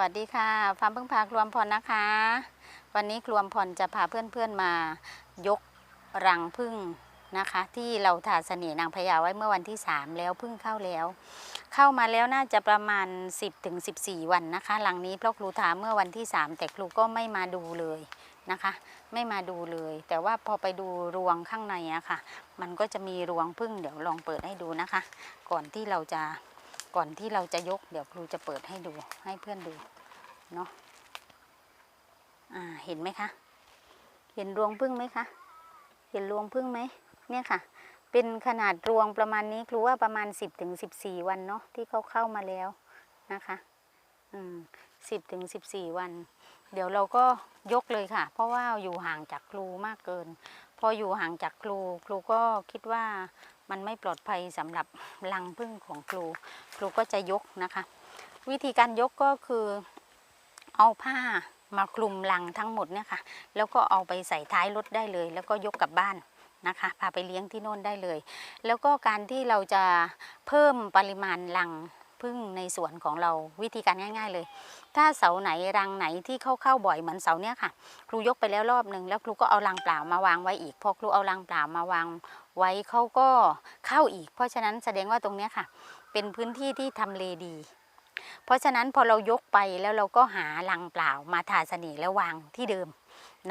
วัสดีค่ะฟาร์มพึ่งพาครวมพรนะคะ วันนี้ครวมพรจะพาเพื่อนๆมายกรังพึ่งนะคะ ที่เราถาเสน่ห์นางพญาไว้เมื่อวันที่ 3 แล้วพึ่งเข้าแล้ว เข้ามาแล้วน่าจะประมาณ 10ถึง14วันนะคะรังนี้เพราะครูถามเมื่อวันที่ 3 แต่ครูก็ไม่มาดูเลยนะคะ ไม่มาดูเลย แต่ว่าพอไปดูรวงข้างในอะค่ะ มันก็จะมีรวงพึ่งเดี๋ยวลองเปิดให้ดูนะคะ ก่อนที่เราจะ ก่อนที่เราจะยก เดี๋ยวครูจะเปิดให้ดูให้เพื่อนดูเนาะอ่าเห็นไหมคะ เห็นรวงพึ่งไหมคะ เห็นรวงพึ่งไหมเนี่ยค่ะ เป็นขนาดรวงประมาณนี้ครูว่าประมาณ 10ถึง14 วันเนาะที่เขาเข้ามาแล้วนะคะอืมสิบถึงสิบสี่วัน เดี๋ยวเราก็ยกเลยค่ะ เพราะว่าอยู่ห่างจากครูมากเกิน พออยู่ห่างจากครู ครูก็คิดว่า มันไม่ปลอดภัยสำหรับรังพึ่งของครู ครูก็จะยกนะคะ วิธีการยกก็คือเอาผ้ามาคลุมรังทั้งหมดเนี่ยค่ะ แล้วก็เอาไปใส่ท้ายรถได้เลย แล้วก็ยกกลับบ้านนะคะพาไปเลี้ยงที่โน่นได้เลย แล้วก็การที่เราจะเพิ่มปริมาณรังพึ่งในสวนของเราวิธีการง่าย ๆ เลย ถ้าเสาไหนรังไหนที่เข้าเข้าบ่อยเหมือนเสาเนี้ยค่ะ ครูยกไปแล้วรอบหนึ่งแล้วครูก็เอารังเปล่ามาวางไว้อีกพอครูเอารังเปล่ามาวาง ไว้เขาก็เข้าอีก เพราะฉะนั้นแสดงว่าตรงนี้ค่ะ เป็นพื้นที่ที่ทำเลดี เพราะฉะนั้นพอเรายกไปแล้วเราก็หารังเปล่ามาทาเสน่ห์แล้ววางที่เดิม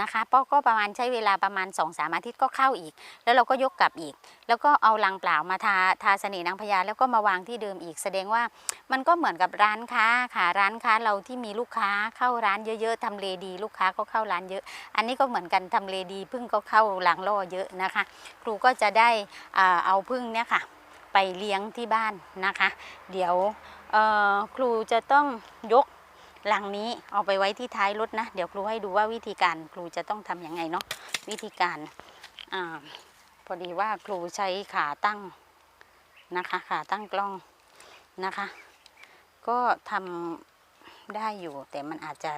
นะคะเพราะก็ประมาณใช้เวลาประมาณ2อสามอาทิตย์ก็เข้าอีก แล้วเราก็ยกกลับอีก แล้วก็เอารังเปล่ามาทาทาเสน่ห์นางพญาแล้วก็มาวางที่เดิมอีก แสดงว่ามันก็เหมือนกับร้านค้าค่ะร้านค้าเราที่มีลูกค้าเข้าร้านเยอะๆทำเลดี ลูกค้าก็เข้าร้านเยอะ อันนี้ก็เหมือนกันทำเลดีพึ่งก็เข้ารังล่อเยอะนะคะ ครูก็จะได้เอาพึ่งเนี่ยค่ะไปเลี้ยงที่บ้านนะคะ เดี๋ยวครูจะต้องยก ลังนี้เอาไปไว้ที่ท้ายรถนะ เดี๋ยวครูให้ดูว่าวิธีการครูจะต้องทำยังไงเนาะวิธีการอพอดีว่าครูใช้ขาตั้งนะคะ ขาตั้งกล้องนะคะ ก็ทำได้อยู่ แต่มันอาจจะ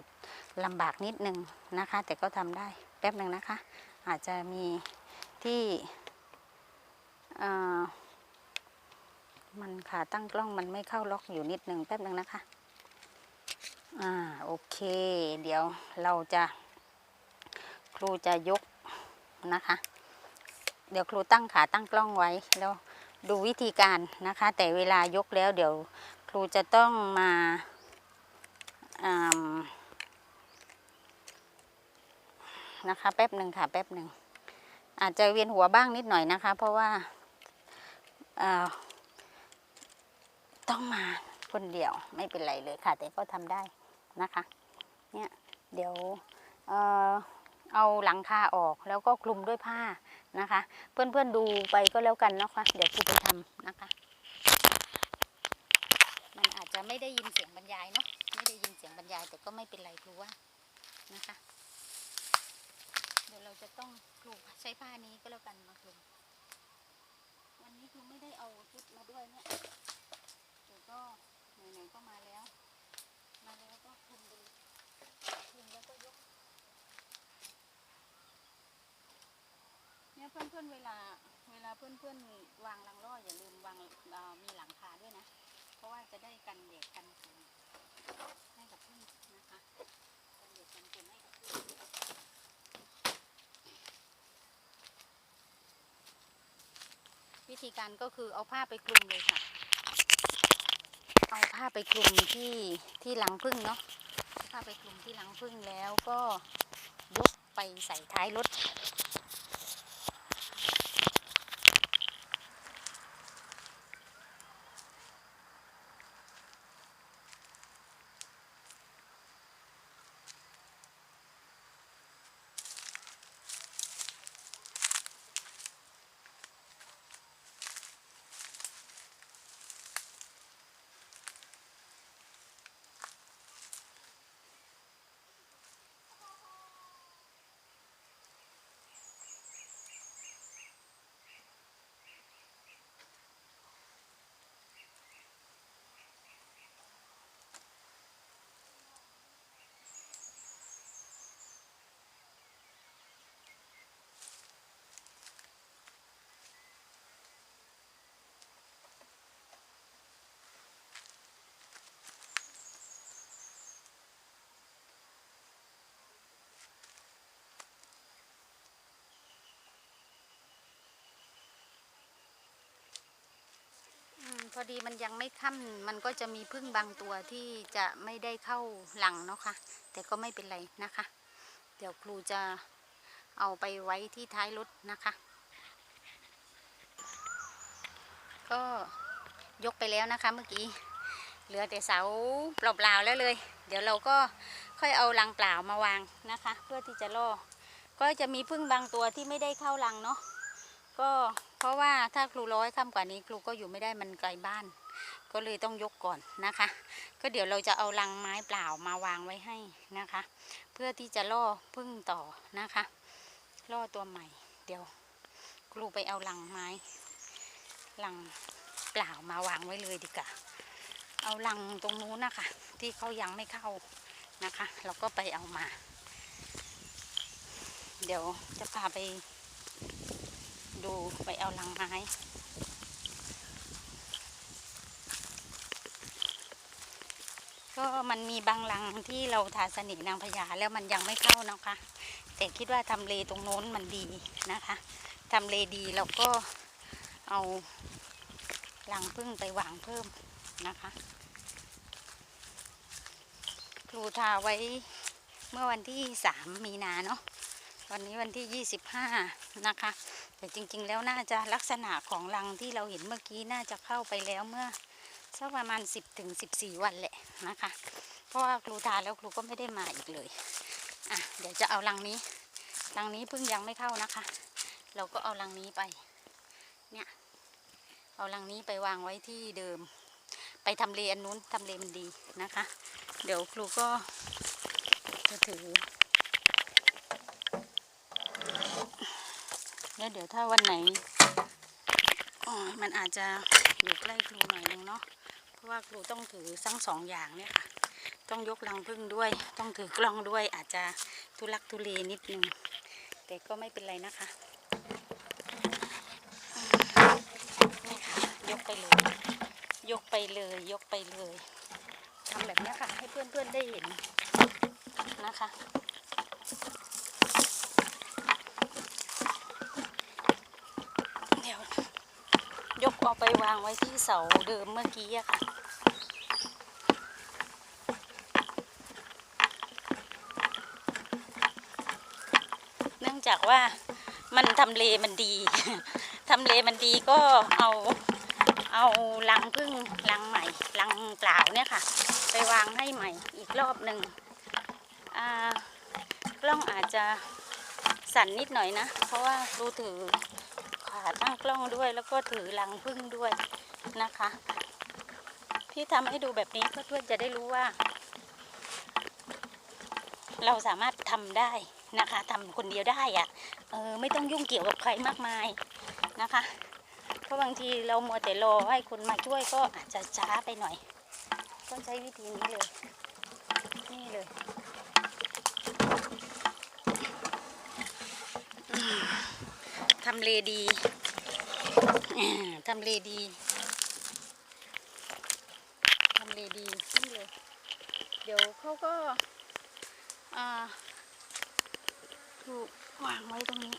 ลำบากนิดนึงนะคะ แต่ก็ทำได้แป๊บหนึ่งนะคะ อาจจะมีที่มันขาตั้งกล้องมันไม่เข้าล็อกอยู่นิดนึงแป๊บนึงนะคะ อ่าโอเค เดี๋ยวเราจะครูจะยกนะคะ เดี๋ยวครูตั้งขาตั้งกล้องไว้แล้วดูวิธีการนะคะ แต่เวลายกแล้วเดี๋ยวครูจะต้องมาานะคะแป๊บหนึ่งค่ะแป๊บหนึ่งอาจจะเวียนหัวบ้างนิดหน่อยนะคะ เพราะว่าอ่าต้องมาคนเดียวไม่เป็นไรเลยค่ะ แต่ก็ทำได้ นะคะเนี่ยเดี๋ยวเออเอาหลังคาออกแล้วก็คลุมด้วยผ้านะคะ เพื่อนๆดูไปก็แล้วกันนะคะเดี๋ยวครูจะทำนะคะ มันอาจจะไม่ได้ยินเสียงบรรยายเนาะไม่ได้ยินเสียงบรรยายแต่ก็ไม่เป็นไรครูว่านะคะ เดี๋ยวเราจะต้องคลุมใช้ผ้านี้ก็แล้วกันมาคลุมวันนี้ครูไม่ได้เอาชุดมาด้วยเนี่ยเดี๋ยวก็ไหนๆก็มาแล้ว มาแล้วก็คลุมไปเลยคลุมแล้วก็ยก เนี่ยเพื่อนๆเวลาเวลาเพื่อนๆวางรังล่ออย่าลืมวางมีหลังคาด้วยนะ เพราะว่าจะได้กันแดดกันฝนให้กับพึ่งนะคะกันแดดกันฝนให้กับพึ่งวิธีการก็คือเอาผ้าไปคลุมเลยค่ะ เอาผ้าไปคลุมที่ที่รังผึ้งเนาะผ้าไปคลุมที่รังผึ้งแล้วก็ยกไปใส่ท้ายรถ พอดีมันยังไม่ค่ำมันก็จะมีพึ่งบางตัวที่จะไม่ได้เข้าหลังเนาะค่ะ แต่ก็ไม่เป็นไรนะคะ เดี๋ยวครูจะเอาไปไว้ที่ท้ายรถนะคะ ก็ยกไปแล้วนะคะเมื่อกี้ เหลือแต่เสาเปล่าๆแล้วเลย เดี๋ยวเราก็ค่อยเอารังเปล่ามาวางนะคะ เพื่อที่จะล่อ ก็จะมีพึ่งบางตัวที่ไม่ได้เข้ารังเนาะ ก็ เพราะว่าถ้าครูร้อยค่ำกว่านี้ครูก็อยู่ไม่ได้มันไกลบ้าน ก็เลยต้องยกก่อนนะคะ ก็เดี๋ยวเราจะเอารังไม้เปล่ามาวางไว้ให้นะคะ เพื่อที่จะล่อพึ่งต่อนะคะล่อตัวใหม่ เดี๋ยวครูไปเอารังไม้รังเปล่ามาวางไว้เลยดีกว่าเอารังตรงนู้นนะคะ ที่เขายังไม่เข้านะคะ เราก็ไปเอามา เดี๋ยวจะพาไป ดูไปเอาลังไม้ ก็มันมีบางลังที่เราทาสนิทนางพญาแล้วมันยังไม่เข้านะคะ แต่คิดว่าทำเลตรงโน้นมันดีนะคะทำเลดีเราก็เอาลังพึ่งไปวางเพิ่มนะคะ ครูทาไว้เมื่อวันที่สามมีนาเนาะวันนี้วันที่ 25 นะคะ แต่จริงๆ แล้วน่าจะลักษณะของรังที่เราเห็นเมื่อกี้น่าจะเข้าไปแล้วเมื่อสักประมาณ 10ถึง14 วันแหละนะคะ เพราะว่าครูทาแล้วครูก็ไม่ได้มาอีกเลยอะเดี๋ยวจะเอารังนี้รังนี้เพิ่งยังไม่เข้านะคะ เราก็เอารังนี้ไปเนี่ยเอารังนี้ไปวางไว้ที่เดิม ไปทำเลอันนู้นทำเลมันดีนะคะ เดี๋ยวครูก็จะถือ แล้วเดี๋ยวถ้าวันไหนอ๋อมันอาจจะอยู่ใกล้ครูหน่อยนึงเนาะ เพราะว่าครูต้องถือทั้งสองอย่างเนี่ยค่ะ ต้องยกลังพึ่งด้วย ต้องถือกล้องด้วย อาจจะทุลักทุเลนิดนึง แต่ก็ไม่เป็นไรนะคะนี่ค่ะยกไปเลย ยกไปเลย ยกไปเลยทำแบบนี้ค่ะ ให้เพื่อนๆได้เห็นนะคะ เดี๋ยวยกเอา ไปวางไว้ที่เสาเดิมเมื่อกี้อะค่ะเนื่องจากว่ามันทำเลมันดี ทำเลมันดีก็เอาเอาลังพึ่งลังใหม่ลังเปล่าเนี่ยค่ะ ไปวางให้ใหม่อีกรอบหนึ่งอ่ากล้องอาจจะสั่นนิดหน่อยนะ เพราะว่าครูถือ ขาตั้งกล้องด้วย แล้วก็ถือลังพึ่งด้วยนะคะ พี่ทำให้ดูแบบนี้เพื่อนๆจะได้รู้ว่า เราสามารถทำได้นะคะทำคนเดียวได้อะเออไม่ต้องยุ่งเกี่ยวกับใครมากมายนะคะเพราะบางทีเรามัวแต่รอให้คนมาช่วยก็อาจจะช้าไปหน่อย ก็ใช้วิธีนี้เลย นี่เลยอืมทำเลดีอ่าทำเลดีทำเลดีนี่เลย เดี๋ยวเขาก็ถูกวางไว้ตรงนี้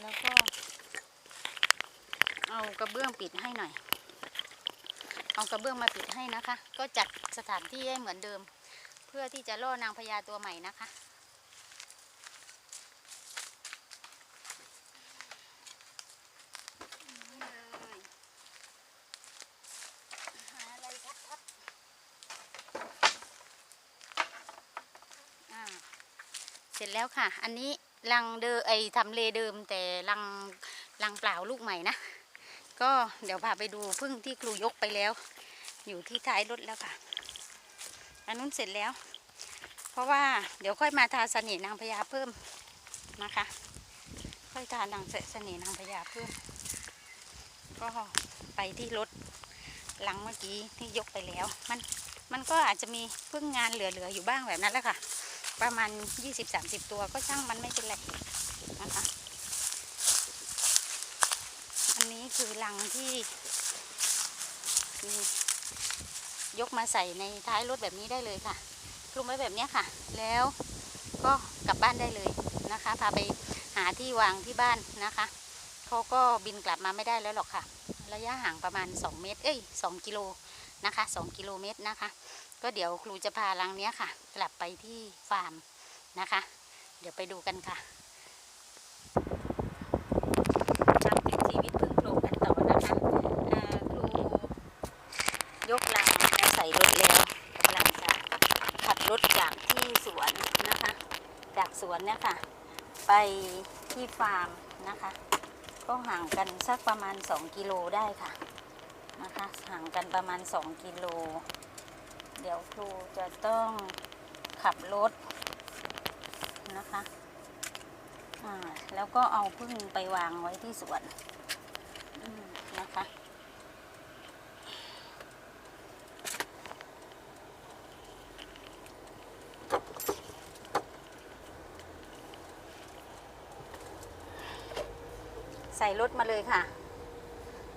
แล้วก็ เอากระเบื้องปิดให้หน่อย เอากระเบื้องมาปิดให้นะคะ ก็จัดสถานที่ให้เหมือนเดิม เพื่อที่จะล่อนางพญาตัวใหม่นะคะ เสร็จแล้วค่ะ อันนี้รังเดอไอทำเลเดิมแต่รังรังเปล่าลูกใหม่นะ ก็เดี๋ยวพาไปดูพึ่งที่ครูยกไปแล้ว อยู่ที่ท้ายรถแล้วค่ะ อันนู้นเสร็จแล้ว เพราะว่าเดี๋ยวค่อยมาทาเสน่ห์นางพญาเพิ่มนะคะ ค่อยทานางเสน่ห์นางพญาเพิ่ม ก็ไปที่รถหลังเมื่อกี้ที่ยกไปแล้ว มันมันก็อาจจะมีพึ่งงานเหลือๆอยู่บ้างแบบนั้นแหละค่ะ ประมาณ 20-30 ตัวก็ช่างมันไม่เป็นไรนะคะอันนี้คือลังที่ ยกมาใส่ในท้ายรถแบบนี้ได้เลยค่ะคลุมไว้แบบนี้ค่ะ แล้วก็กลับบ้านได้เลยนะคะ พาไปหาที่วางที่บ้านนะคะเขาก็บินกลับมาไม่ได้แล้วหรอกค่ะ ระยะห่างประมาณ 2 เมตร เอ้ย 2 กิโลนะคะ 2 กิโลเมตรนะคะ ก็เดี๋ยวครูจะพารังเนี้ยค่ะ กลับไปที่ฟาร์มนะคะ เดี๋ยวไปดูกันค่ะทำเป็นชีวิตพึ่งโครงกันต่อนะคะเอ่อครูยกลังมาใส่รถแล้วกำลังจะขับรถจากที่สวนนะคะ จากสวนเนี่ยค่ะ ไปที่ฟาร์มนะคะ ก็ห่างกันสักประมาณ 2 กิโลได้ค่ะนะคะห่างกันประมาณ 2 กิโล เดี๋ยวครูจะต้องขับรถนะคะแล้วก็เอาพึ่งไปวางไว้ที่สวนนะคะ ใส่รถมาเลยค่ะ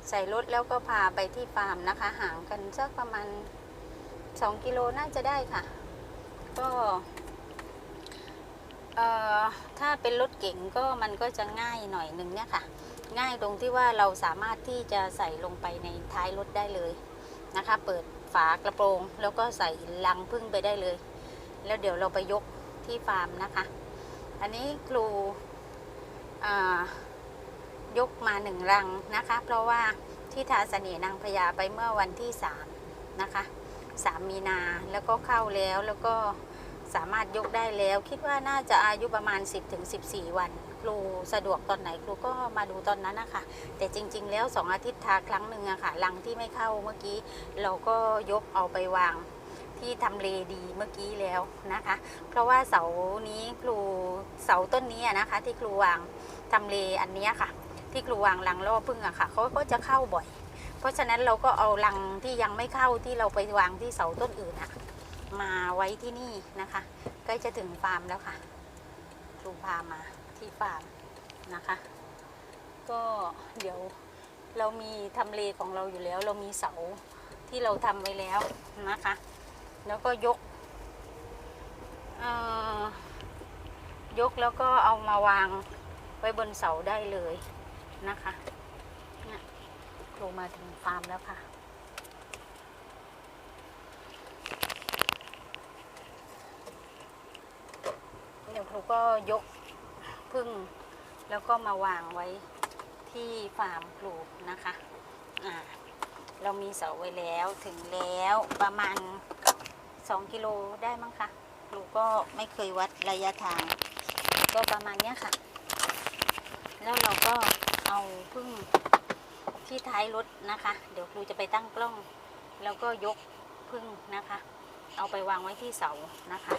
ใส่รถแล้วก็พาไปที่ฟาร์มนะคะ ห่างกันสักประมาณ 2 กิโลน่าจะได้ค่ะ ก็เอ่อถ้าเป็นรถเก๋งก็มันก็จะง่ายหน่อยหนึ่งเนี่ยค่ะ ง่ายตรงที่ว่าเราสามารถที่จะใส่ลงไปในท้ายรถได้เลยนะคะ เปิดฝากระโปรง แล้วก็ใส่ลังพึ่งไปได้เลย แล้วเดี๋ยวเราไปยกที่ฟาร์มนะคะ อันนี้ครูอ่า ยกมาหนึ่งรังนะคะ เพราะว่าที่ทาเสน่ห์นางพญาไปเมื่อวันที่สามนะคะสามมีนาแล้วก็เข้าแล้วแล้วก็สามารถยกได้แล้ว คิดว่าน่าจะอายุประมาณ 10ถึง14วัน ครูสะดวกตอนไหนครูก็มาดูตอนนั้นนะคะ แต่จริง ๆ แล้ว 2 อาทิตย์ทาครั้งหนึ่งอะค่ะลังที่ไม่เข้าเมื่อกี้ เราก็ยกเอาไปวางที่ทำเลดีเมื่อกี้แล้วนะคะ เพราะว่าเสานี้ครูเสาต้นนี้นะคะ ที่ครูวางทำเลอันเนี้ยค่ะ ที่ครูวางลังล่อพึ่งอะค่ะเขาก็จะเข้าบ่อย เพราะฉะนั้นเราก็เอาลังที่ยังไม่เข้าที่เราไปวางที่เสาต้นอื่นอะมาไว้ที่นี่นะคะใกล้จะถึงฟาร์มแล้วค่ะครูพามาที่ฟาร์มนะคะ ก็เดี๋ยวเรามีทำเลของเราอยู่แล้ว เรามีเสาที่เราทำไว้แล้วนะคะ แล้วก็ยกยกแล้วก็เอามาวางไว้บนเสาได้เลย นะคะนี่ครูมาถึงฟาร์มแล้วค่ะ เดี๋ยวครูก็ยกพึ่ง แล้วก็มาวางไว้ที่ฟาร์มครูนะคะอ่าเรามีเสาไว้แล้วถึงแล้วประมาณ 2 กิโลได้มั้งคะครูก็ไม่เคยวัดระยะทาง ก็ประมาณเนี้ยค่ะ แล้วเราก็ เอาพึ่งที่ท้ายรถนะคะ เดี๋ยวครูจะไปตั้งกล้อง แล้วก็ยกพึ่งนะคะ เอาไปวางไว้ที่เสานะคะ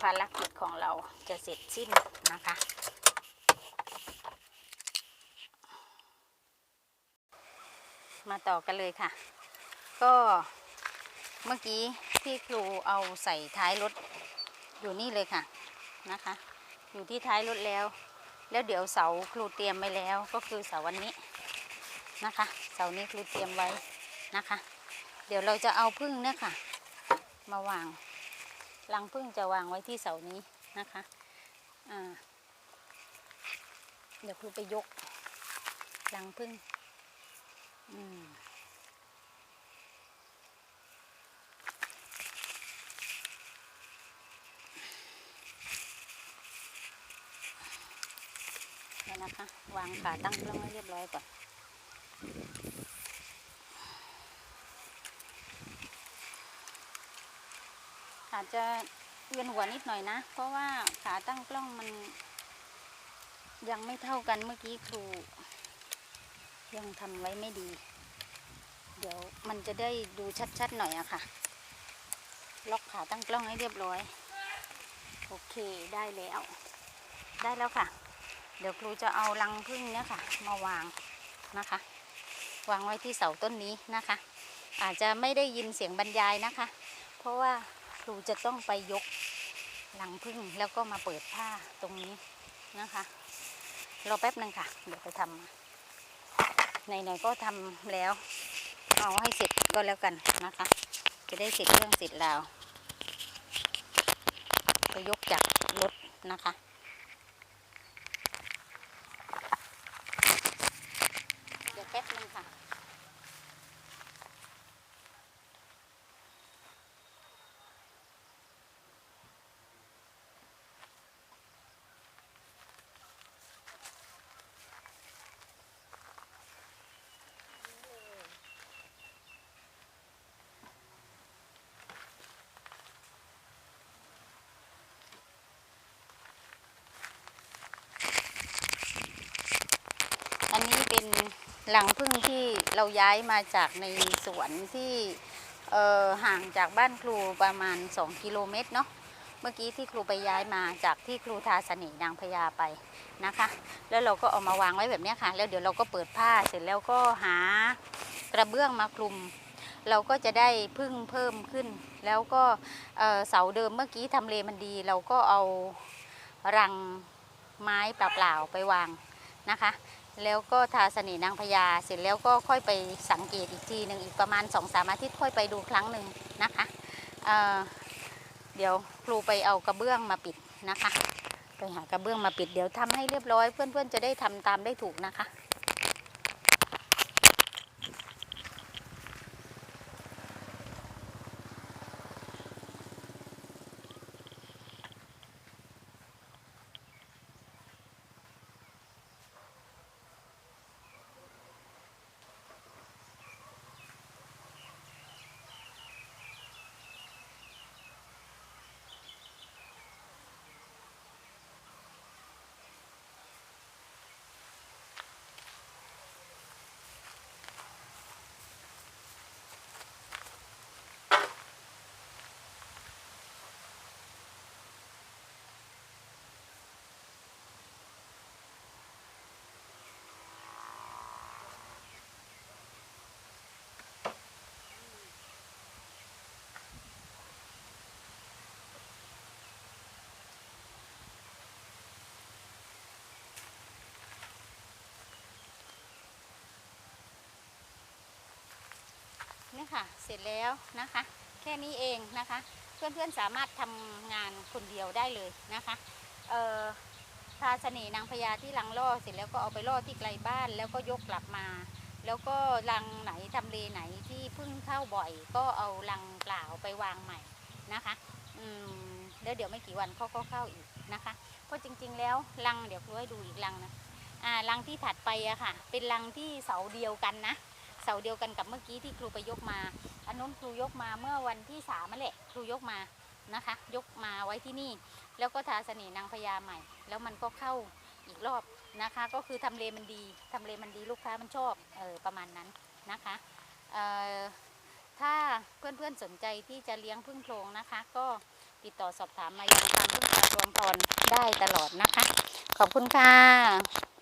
ภารกิจของเราจะเสร็จสิ้นนะคะ มาต่อกันเลยค่ะ ก็เมื่อกี้ที่ครูเอาใส่ท้ายรถอยู่นี่เลยค่ะนะคะ อยู่ที่ท้ายรถแล้ว แล้วเดี๋ยวเสาครูเตรียมไว้แล้วก็คือเสาวันนี้นะคะ เสานี้ครูเตรียมไว้นะคะ เดี๋ยวเราจะเอาพึ่งเนี่ยค่ะ มาวางรังพึ่งจะวางไว้ที่เสานี้นะคะอ่าเดี๋ยวครูไปยกรังพึ่ง อืมเดี๋ยว นะคะ วางขาตั้งกล้องให้เรียบร้อยก่อน อาจจะเวียนหัวนิดหน่อยนะ เพราะว่าขาตั้งกล้องมัน ยังไม่เท่ากันเมื่อกี้ครู ยังทำไว้ไม่ดี เดี๋ยวมันจะได้ดูชัดๆหน่อยอะค่ะ ล็อกขาตั้งกล้องให้เรียบร้อย โอเคได้แล้ว ได้แล้วค่ะ เดี๋ยวครูจะเอารังพึ่งเนี่ยค่ะ มาวางนะคะ วางไว้ที่เสาต้นนี้นะคะ อาจจะไม่ได้ยินเสียงบรรยายนะคะ เพราะว่าครูจะต้องไปยกหลังพึ่งแล้วก็มาเปิดผ้าตรงนี้นะคะรอแป๊บหนึ่งค่ะ เดี๋ยวไปทำไหนๆก็ทำแล้ว เอาให้เสร็จก็แล้วกันนะคะ จะได้เสร็จเรื่องเสร็จราวไปยกจากรถนะคะ แป๊บนึ่งค่ะ รังผึ้งที่เราย้ายมาจากในสวนที่เอ่อห่างจากบ้านครูประมาณ 2 กิโลเมตรเนาะเมื่อกี้ที่ครูไปย้ายมาจากที่ครูทาสนีนางพญาไปนะคะ แล้วเราก็เอามาวางไว้แบบนี้ค่ะ แล้วเดี๋ยวเราก็เปิดผ้าเสร็จแล้วก็หากระเบื้องมาคลุม เราก็จะได้พึ่งเพิ่มขึ้น แล้วก็เอ่อเสาเดิมเมื่อกี้ทำเลมันดี เราก็เอารังไม้เปล่าๆไปวางนะคะ แล้วก็ทาสนีนางพญาเสร็จแล้วก็ค่อยไปสังเกตอีกทีหนึ่งอีกประมาณ2อสามอาทิตย์ค่อยไปดูครั้งหนึ่งนะคะเเดี๋ยวครูไปเอากระเบื้องมาปิดนะคะ ไปหากระเบื้องมาปิดเดี๋ยวทำให้เรียบร้อย เพื่อนๆจะได้ทำตามได้ถูกนะคะ ค่ะ เสร็จแล้วนะคะ แค่นี้เองนะคะ เพื่อนๆสามารถทำงานคนเดียวได้เลยนะคะเอ่อทาเสน่ห์นางพญาที่ลังล่อเสร็จแล้วก็เอาไปล่อที่ไกลบ้าน แล้วก็ยกกลับมา แล้วก็รังไหนทำเลไหนที่เพิ่งเข้าบ่อย ก็เอารังเปล่าไปวางใหม่นะคะอืมแล้วเดี๋ยวไม่กี่วันเขาก็เข้าอีกนะคะเพราะจริง ๆ แล้วรังเดี๋ยวครูให้ดูอีกรังนะอ่ารังที่ถัดไปอะค่ะ เป็นรังที่เสาเดียวกันนะาเดียวกันกับเมื่อกี้ที่ครูไปยกมา อันนู้นครูยกมาเมื่อวันที่สามนั่นแหละครูยกมานะคะ ยกมาไว้ที่นี่ แล้วก็ทาเสน่ห์นางพญาใหม่ แล้วมันก็เข้าอีกรอบนะคะ ก็คือทำเลมันดีทำเลมันดีลูกค้ามันชอบเออประมาณนั้นนะคะเอ่อถ้าเพื่อนๆสนใจที่จะเลี้ยงพึ่งโพรงนะคะ ก็ติดต่อสอบถามมายังทางพึ่งพารวมพรได้ตลอดนะคะ ขอบคุณค่ะ